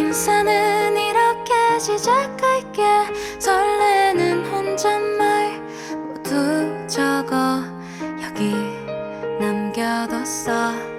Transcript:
인사는 이렇게 시작할게. 설레는 혼잣말 모두 적어 여기 남겨뒀어.